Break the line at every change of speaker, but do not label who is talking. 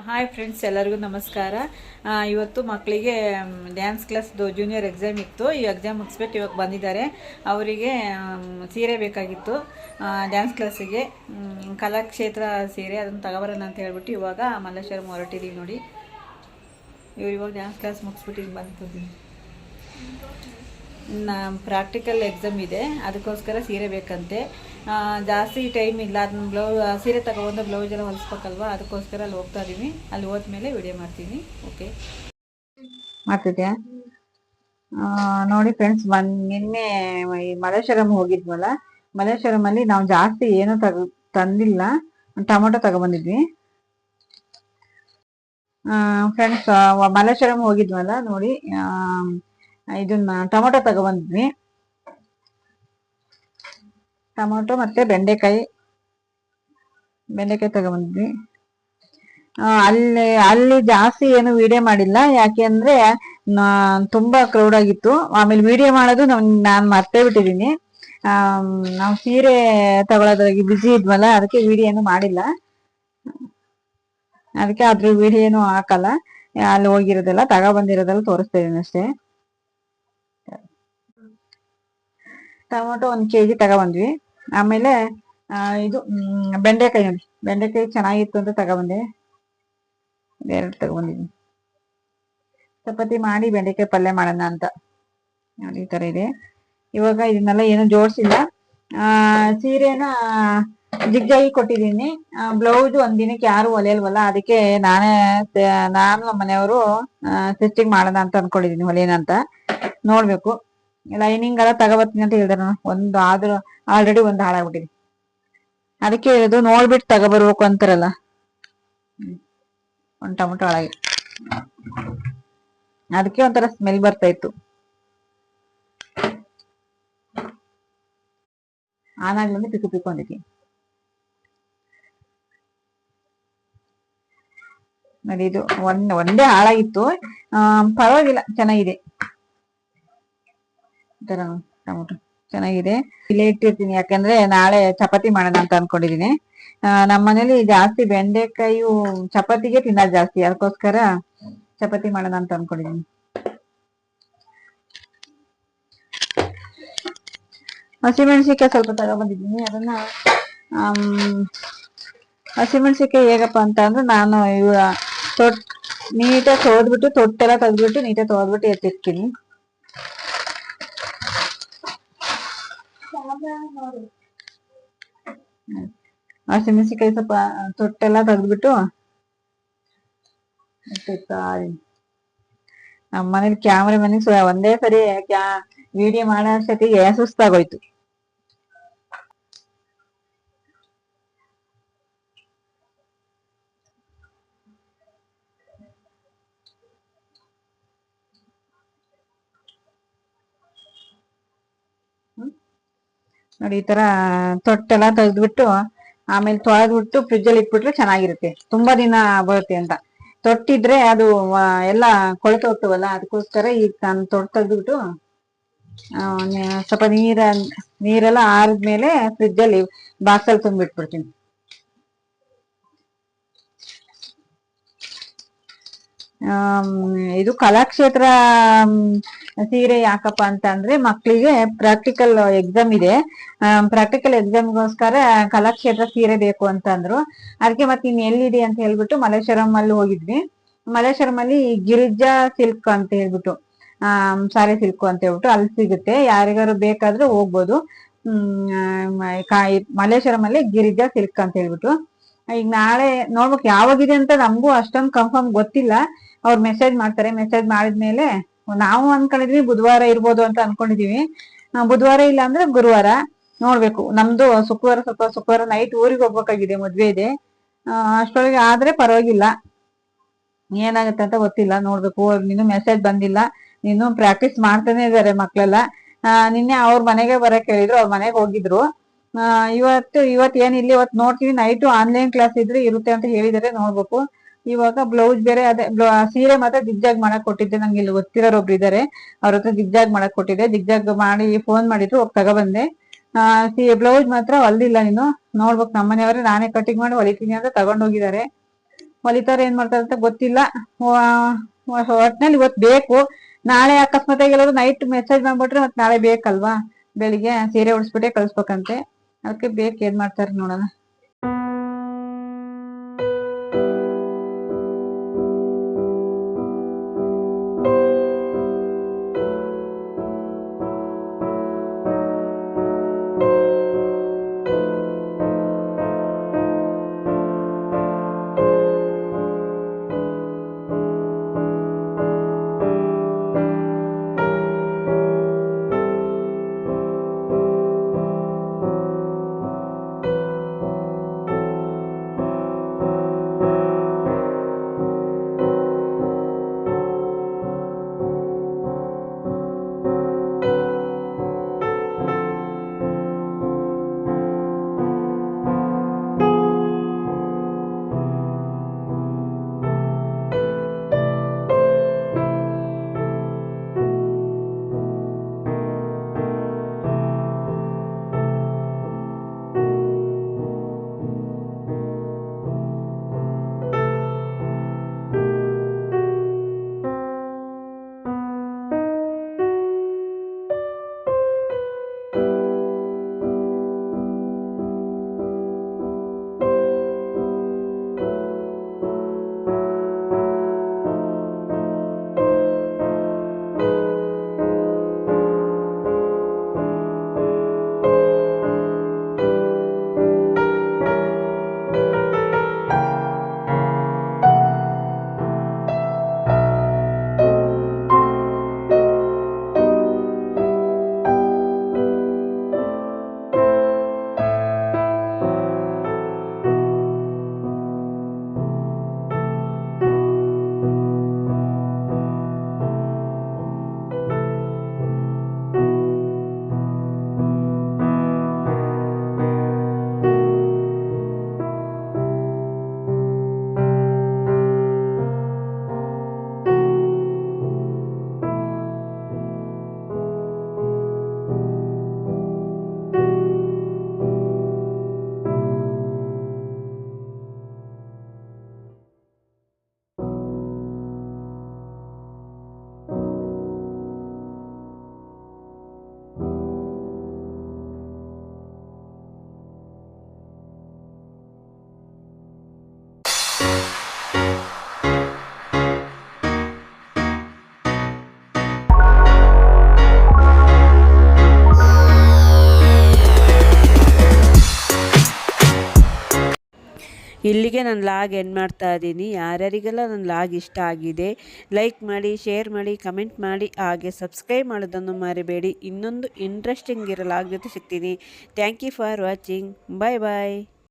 Hi friends ಎಲ್ಲರಿಗೂ ನಮಸ್ಕಾರ. ಇವತ್ತು ಮಕ್ಕಳಿಗೆ ಡ್ಯಾನ್ಸ್ ಕ್ಲಾಸ್ದು ಜೂನಿಯರ್ ಎಕ್ಸಾಮ್ ಇತ್ತು. ಈ ಎಕ್ಸಾಮ್ ಮುಗಿಸ್ಬಿಟ್ಟು ಇವಾಗ ಬಂದಿದ್ದಾರೆ. ಅವರಿಗೆ ಸೀರೆ ಬೇಕಾಗಿತ್ತು. ಡ್ಯಾನ್ಸ್ ಕ್ಲಾಸಿಗೆ ಕಲಾಕ್ಷೇತ್ರ ಸೀರೆ ಅದನ್ನು ತಗೊಬರೋಣ ಅಂತ ಹೇಳ್ಬಿಟ್ಟು ಇವಾಗ ಮಲ್ಲೇಶ್ವರಂ ಹೊರಟಿದ್ದೀವಿ ನೋಡಿ. ಇವ್ರು ಇವಾಗ ಡ್ಯಾನ್ಸ್ ಕ್ಲಾಸ್ ಮುಗಿಸ್ಬಿಟ್ಟು ಈಗ ಬಂದಿದ್ದೀನಿ. ನಾ ಪ್ರಾಕ್ಟಿಕಲ್ ಎಕ್ಸಾಮ್ ಇದೆ. ಅದಕ್ಕೋಸ್ಕರ ಸೀರೆ ಬೇಕಂತೆ. ಜಾಸ್ತಿ ಟೈಮ್ ಇಲ್ಲ. ಅದನ್ನ ಬ್ಲೌ ಸೀರೆ ತಗೊಬಂದು ಬ್ಲೌಸ್ ಎಲ್ಲ ಹೊಲಿಸ್ಬೇಕಲ್ವಾ? ಅದಕ್ಕೋಸ್ಕರ ಅಲ್ಲಿ ಹೋಗ್ತಾ ಇದೀನಿ ಅಲ್ಲಿ ಹೋದ್ಮೇಲೆ ವಿಡಿಯೋ ಮಾಡ್ತೀನಿ. ಓಕೆ ಮಾಡ್ತಿದ್ಯಾ ನೋಡಿ ಫ್ರೆಂಡ್ಸ್ ಬಂದ್ ನಿನ್ನೆ ಈ ಮಲ್ಲೇಶ್ವರಂ ಹೋಗಿದ್ವಲ್ಲ? ಮಲ್ಲೇಶ್ವರಂ ಅಲ್ಲಿ ನಾವು ಜಾಸ್ತಿ ಏನು ತಗ, ತಂದಿಲ್ಲ. ಟೊಮೊಟೊ ತಗೊಬಂದಿದ್ವಿ. ಫ್ರೆಂಡ್ಸ್ ಮಲೇಶ್ವರಂ ಹೋಗಿದ್ವಲ್ಲ? ನೋಡಿ ಇದನ್ನ ಟೊಮೊಟೊ ತಗೊಬಂದ್ವಿ ಟೊಮೊಟೊ ಮತ್ತೆ ಬೆಂಡೆಕಾಯಿ. ಬೆಂಡೆಕಾಯಿ ತಗೊಬಂದ್ವಿ. ಆ, ಅಲ್ಲಿ ಅಲ್ಲಿ ಜಾಸ್ತಿ ಏನು ವಿಡಿಯೋ ಮಾಡಿಲ್ಲ. ಯಾಕೆಂದ್ರೆ ನಾ- ತುಂಬಾ ಕ್ರೌಡ್ ಆಗಿತ್ತು. ಆಮೇಲೆ ವಿಡಿಯೋ ಮಾಡೋದು ನಮ್ ನಾನ್ ಮರ್ತೇ ಬಿಟ್ಟಿದೀನಿ ನಾವು ಸೀರೆ ತಗೊಳೋದ್ರಾಗಿ ಬಿಸಿ ಇದ್ವಲ್ಲ ಅದಕ್ಕೆ ವಿಡಿಯೋ ಏನು ಮಾಡಿಲ್ಲ. ಅದಕ್ಕೆ ಅದ್ರ ವಿಡಿಯೋ ಏನು ಹಾಕಲ್ಲ. ಅಲ್ಲಿ ಹೋಗಿರೋದೆಲ್ಲ ತಗೊಬಂದಿರೋದೆಲ್ಲ ತೋರಿಸ್ತಾ ಇದೀನಿ ಅಷ್ಟೇ. ಟೊಮೊಟೊ ಒಂದ್ ಕೆಜಿ ತಗೊಬಂದ್ವಿ. ಆಮೇಲೆ ಇದು ಬೆಂಡೆಕಾಯಿ ನೋಡಿ. ಬೆಂಡೆಕಾಯಿ ಚೆನ್ನಾಗಿತ್ತು ಅಂತ ತಗೊಬಂದೆ. ಎರಡು ತಗೊಬಂದಿದ್ದೀನಿ. ಚಪಾತಿ ಮಾಡಿ ಬೆಂಡೆಕಾಯಿ ಪಲ್ಯ ಮಾಡೋಣ ಅಂತ. ನೋಡಿ, ಈ ತರ ಇದೆ. ಇವಾಗ ಇದನ್ನೆಲ್ಲ ಏನೂ ಜೋಡಿಸಿಲ್ಲ. ಸೀರೆನ, ಜಿಗ್ಜಾಗಿ ಕೊಟ್ಟಿದ್ದೀನಿ. ಬ್ಲೌಸ್ ಒಂದ್ ದಿನಕ್ಕೆ ಯಾರು ಹೊಲೆಯಲ್ವಲ್ಲ, ಅದಕ್ಕೆ ನಾನೇ ನಾನು ಮನೆಯವರು ಸ್ಟಿಚಿಂಗ್ ಮಾಡೋಣ ಅಂತ ಅನ್ಕೊಂಡಿದೀನಿ ಹೊಲಿಯೋಣ ಅಂತ. ನೋಡ್ಬೇಕು. ಲೈನಿಂಗ್ ಎಲ್ಲ ತಗೋಬರ್ತೀನಿ ಅಂತ ಹೇಳ್ದರು ಒಂದು ಆದ್ರೂ ಆಲ್ರೆಡಿ ಒಂದು ಹಾಳಾಗ್ಬಿಟ್ಟಿದೆ. ಅದಕ್ಕೆ ಹೇಳಿದ್ರು, ನೋಡ್ಬಿಟ್ಟು ತಗೋಬರ್ಬೇಕು ಅಂತಾರಲ್ಲ. ಒಂದು ಟೊಮೆಟೊ ಹಾಳಾಗಿ ಅದಕ್ಕೆ ಒಂಥರ ಸ್ಮೆಲ್ ಬರ್ತಾ ಇತ್ತು. ಆನಾಗ್ಲೂ ಪಿಕು ಪಿಕು ಅಂದಿದ್ವಿ. ನೋಡಿ ಇದು ಒಂದ್, ಒಂದೇ ಹಾಳಾಗಿತ್ತು. ಪರವಾಗಿಲ್ಲ, ಚೆನ್ನಾಗಿದೆ. ತರ ಟೊಮೊಟೊ ಚೆನ್ನಾಗಿದೆ. ಇಲ್ಲೇ ಇಟ್ಟಿರ್ತೀನಿ. ಯಾಕಂದ್ರೆ ನಾಳೆ ಚಪಾತಿ ಮಾಡೋಣ ಅಂತ ಅನ್ಕೊಂಡಿದೀನಿ ನಮ್ಮ ಮನೇಲಿ ಜಾಸ್ತಿ ಬೆಂಡೆಕಾಯಿ ಚಪಾತಿಗೆ ತಿನ್ನೋದು ಜಾಸ್ತಿ. ಅದಕ್ಕೋಸ್ಕರ ಚಪಾತಿ ಮಾಡೋಣ ಅಂತ ಅನ್ಕೊಂಡಿದೀನಿ ಹಸಿಮೆಣಸಿಕಾಯಿ ಸ್ವಲ್ಪ ತಗೊಬಂದಿದ್ದೀನಿ. ಅದನ್ನ ಹಸಿಮೆಣಸಿಕಾಯಿ ಹೇಗಪ್ಪ ಅಂತ ಅಂದ್ರೆ ನಾನು ಇವ ತೊಟ್, ನೀಟಾಗಿ ತೊಳೆದ್ಬಿಟ್ಟು ತೊಟ್ಟೆಲ್ಲ ತೆಗೆದ್ಬಿಟ್ಟು ನೀಟಾಗಿ ತೊಳೆದ್ಬಿಟ್ಟು ಎತ್ತಿರ್ತೀನಿ. ಹಸಿಮೆಣಸಿಕಾಯಿ ಸ್ವಲ್ಪ ತೊಟ್ಟೆಲ್ಲ ತೆಗೆದ್ಬಿಟ್ಟು ನಮ್ಮ ಮನೇಲಿ ಕ್ಯಾಮ್ರಾ ಮನೆ ಒಂದೇ ಸರಿ ಕ್ಯಾ ವಿಡಿಯೋ ಮಾಡೋ ಅಷ್ಟೊತ್ತಿಗೆ ಸುಸ್ತಾಗೋಯ್ತು. ನೋಡಿ, ಈ ತರ ತೊಟ್ಟೆಲ್ಲ ತೆಗೆದ್ಬಿಟ್ಟು, ಆಮೇಲೆ ತೊಳೆದ್ಬಿಟ್ಟು ಫ್ರಿಜ್ ಅಲ್ಲಿ ಇಟ್ಬಿಟ್ರೆ ಚೆನ್ನಾಗಿರುತ್ತೆ. ತುಂಬಾ ದಿನ ಬರುತ್ತೆ ಅಂತ. ತೊಟ್ಟಿದ್ರೆ ಅದು ಎಲ್ಲ ಕೊಳೆತು ಹೋಗ್ತವಲ್ಲ, ಅದಕ್ಕೋಸ್ಕರ ಈಗ ನಾನು ತೊಟ್ಟು ತೆಗೆದ್ಬಿಟ್ಟು ಸ್ವಲ್ಪ ನೀರ, ನೀರೆಲ್ಲ ಆರಿದ್ಮೇಲೆ ಫ್ರಿಜ್ ಅಲ್ಲಿ ಬಾಕ್ಸ್ ಅಲ್ಲಿ ತುಂಬಿಟ್ಬಿಡ್ತೀನಿ. ಇದು ಕಲಾಕ್ಷೇತ್ರ ಸೀರೆ ಯಾಕಪ್ಪ ಅಂತ ಅಂದ್ರೆ ಮಕ್ಕಳಿಗೆ ಪ್ರಾಕ್ಟಿಕಲ್ ಎಕ್ಸಾಮ್ ಇದೆ. ಪ್ರಾಕ್ಟಿಕಲ್ ಎಕ್ಸಾಮ್ಗೋಸ್ಕರ ಕಲಾಕ್ಷೇತ್ರ ಸೀರೆ ಬೇಕು ಅಂತ ಅಂದ್ರು. ಅದಕ್ಕೆ ಮತ್ತೆ ಇನ್ ಎಲ್ಲಿದೆ ಅಂತ ಹೇಳ್ಬಿಟ್ಟು ಮಲೇಶ್ವರಂ ಅಲ್ಲಿ ಹೋಗಿದ್ವಿ. ಮಲೇಶ್ವರಂ ಅಲ್ಲಿ ಗಿರಿಜಾ ಸಿಲ್ಕ್ ಅಂತ ಹೇಳ್ಬಿಟ್ಟು, ಆ, ಸಾರಿ ಸಿಲ್ಕ್ ಅಂತ ಹೇಳ್ಬಿಟ್ಟು ಅಲ್ಲಿ ಸಿಗುತ್ತೆ. ಯಾರಿಗಾರು ಬೇಕಾದ್ರೂ ಹೋಗ್ಬೋದು. ಹ್ಮ್ ಮಲೇಶ್ವರಂ ಅಲ್ಲಿ ಗಿರಿಜಾ ಸಿಲ್ಕ್ ಅಂತ ಹೇಳ್ಬಿಟ್ಟು. ಈಗ ನಾಳೆ ನೋಡ್ಬೇಕು ಯಾವಾಗಿದೆ ಅಂತ ನಮಗೂ ಅಷ್ಟೊಂದು ಕನ್ಫರ್ಮ್ ಗೊತ್ತಿಲ್ಲ. ಅವ್ರು ಮೆಸೇಜ್ ಮಾಡ್ತಾರೆ. ಮೆಸೇಜ್ ಮಾಡಿದ್ಮೇಲೆ ನಾವು ಅನ್ಕೊಂಡಿದ್ವಿ ಬುಧವಾರ ಇರ್ಬೋದು ಅಂತ ಅನ್ಕೊಂಡಿದೀವಿ. ಬುಧವಾರ ಇಲ್ಲ ಅಂದ್ರೆ ಗುರುವಾರ ನೋಡ್ಬೇಕು. ನಮ್ದು ಶುಕ್ರವಾರ ಸ್ವಲ್ಪ ಶುಕ್ರವಾರ ನೈಟ್ ಊರಿಗೆ ಹೋಗ್ಬೇಕಾಗಿದೆ ಮದ್ವೆ ಇದೆ. ಆ, ಅಷ್ಟರೊಳಗೆ ಆದ್ರೆ ಪರವಾಗಿಲ್ಲ. ಏನಾಗುತ್ತೆ ಅಂತ ಗೊತ್ತಿಲ್ಲ ನೋಡ್ಬೇಕು. ನೀನು ಮೆಸೇಜ್ ಬಂದಿಲ್ಲ. ನೀನು ಪ್ರಾಕ್ಟೀಸ್ ಮಾಡ್ತಾನೆ ಇದಾರೆ ಮಕ್ಳೆಲ್ಲ ನಿನ್ನೆ ಅವ್ರ ಮನೆಗೆ ಬರಕ್ ಹೇಳಿದ್ರು ಅವ್ರ ಮನೆಗೆ ಹೋಗಿದ್ರು. ಇವತ್ತು ಇವತ್ತು ಏನಿಲ್ಲ ಇವತ್ತು ನೋಡ್ತೀವಿ. ನೈಟು ಆನ್ಲೈನ್ ಕ್ಲಾಸ್ ಇದ್ರೆ ಇರುತ್ತೆ ಅಂತ ಹೇಳಿದಾರೆ ನೋಡ್ಬೇಕು. ಇವಾಗ ಬ್ಲೌಸ್ ಬೇರೆ ಅದೇ ಸೀರೆ ಮಾತ್ರ ಜಿಗ್ಜಾಗ್ ಮಾಡಕ್ ಕೊಟ್ಟಿದ್ದೆ. ನಂಗೆ ಇಲ್ಲಿ ಗೊತ್ತಿರೋರು ಒಬ್ರು ಇದಾರೆ. ಅವ್ರ ಹತ್ರ ಜಿಗ್ಜಾಗ್ ಮಾಡಕ್ ಕೊಟ್ಟಿದ್ದೆ. ಜಿಗ್ಜಾಗ್ ಮಾಡಿ ಫೋನ್ ಮಾಡಿದ್ರು, ಹೋಗಿ ತಗೊಬಂದೆ. ಆ, ಸಿ ಬ್ಲೌಸ್ ಮಾತ್ರ ಹೊಲ್ದಿಲ್ಲ ನೀನು. ನೋಡ್ಬೇಕು ನಮ್ಮನೆಯವ್ರೆ ನಾನೇ ಕಟಿಂಗ್ ಮಾಡಿ ಹೊಲಿತೀನಿ ಅಂತ ತಗೊಂಡೋಗಿದ್ದಾರೆ ಹೊಲಿತಾರೆ, ಏನ್ ಮಾಡ್ತಾರೆ ಅಂತ ಗೊತ್ತಿಲ್ಲ. ಒಟ್ನಲ್ಲಿ ಇವತ್ತು ಬೇಕು. ನಾಳೆ ಅಕಸ್ಮಾತ್ ಎಲ್ಲರೂ ನೈಟ್ ಮೆಸೇಜ್ ಮಾಡ್ಬಿಟ್ರೆ ಮತ್ತೆ ನಾಳೆ ಬೇಕಲ್ವಾ? ಬೆಳಿಗ್ಗೆ ಸೀರೆ ಉಡಿಸ್ಬಿಟ್ಟೆ, ಕಳ್ಸ್ಬೇಕಂತೆ. ಅದಕ್ಕೆ ಬೇಕು, ಏನ್ ಮಾಡ್ತಾರೆ ನೋಡೋಣ.
ಇಲ್ಲಿಗೆ ನಾನು ಲಾಗ್ ಎಂಡ್ ಮಾಡ್ತಾ ಇದ್ದೀನಿ. ಯಾರ್ಯಾರಿಗೆಲ್ಲ ನನ್ನ ಲಾಗ್ ಇಷ್ಟ ಆಗಿದೆ ಲೈಕ್ ಮಾಡಿ ಶೇರ್ ಮಾಡಿ ಕಮೆಂಟ್ ಮಾಡಿ, ಹಾಗೆ ಸಬ್ಸ್ಕ್ರೈಬ್ ಮಾಡೋದನ್ನು ಮರಿಬೇಡಿ. ಇನ್ನೊಂದು ಇಂಟ್ರೆಸ್ಟಿಂಗ್ ಇರೋ ಲಾಗ್ ಜೊತೆ ಸಿಗ್ತೀನಿ. Thank you for watching bye bye